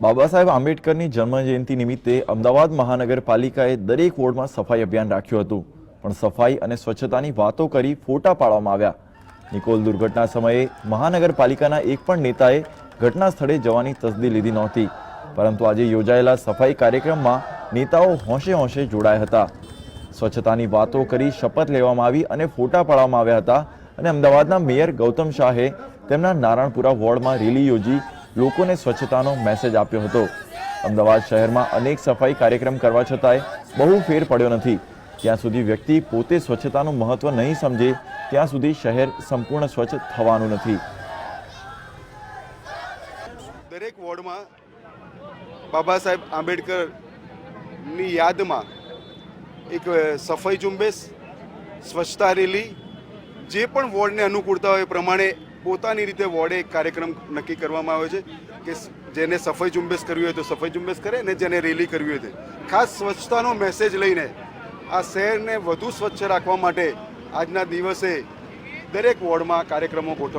બાબા સાહેબ આંબેડકરની જન્મજયંતિ નિમિત્તે અમદાવાદ મહાનગરપાલિકાએ દરેક વોર્ડમાં સફાઈ અભિયાન રાખ્યું હતું. પણ સફાઈ અને સ્વચ્છતાની વાતો કરી ફોટા પાડવામાં આવ્યા. નિકોલ દુર્ઘટના સમયે મહાનગરપાલિકાના એક પણ નેતાએ ઘટના સ્થળે જવાની તસદી લીધી નહોતી. પરંતુ આજે યોજાયેલા સફાઈ કાર્યક્રમમાં નેતાઓ હોંશે હોંશે જોડાયા હતા. સ્વચ્છતાની વાતો કરી શપથ લેવામાં આવી અને ફોટા પાડવામાં આવ્યા હતા અને અમદાવાદના મેયર ગૌતમ શાહે તેમના નારાયણપુરા વોર્ડમાં રેલી યોજી લોકોને સ્વચ્છતાનો મેસેજ આપ્યો હતો. અમદાવાદ શહેરમાં અનેક સફાઈ કાર્યક્રમ કરવા છતાંય બહુ ફેર પડ્યો નથી. જ્યાં સુધી વ્યક્તિ પોતે સ્વચ્છતાનું મહત્વ નહીં સમજે, ત્યાં સુધી શહેર સંપૂર્ણ સ્વચ્છ થવાનું નથી. દરેક વોર્ડમાં બાબા સાહેબ આંબેડકરની યાદમાં એક સફાઈ ઝુંબેશ, સ્વચ્છતા રેલી, જે પણ વોર્ડને અનુકૂળતા હોય એ પ્રમાણે પોતાની રીતે વોર્ડે એક કાર્યક્રમ નક્કી કરવામાં આવ્યો છે કે જેને સફાઈ ઝુંબેશ કરવી હોય તો સફાઈ ઝુંબેશ કરે ને જેને રેલી કરવી હોય તે. ખાસ સ્વચ્છતાનો મેસેજ લઈને આ શહેરને વધુ સ્વચ્છ રાખવા માટે આજના દિવસે દરેક વોર્ડમાં કાર્યક્રમો ગોઠવવામાં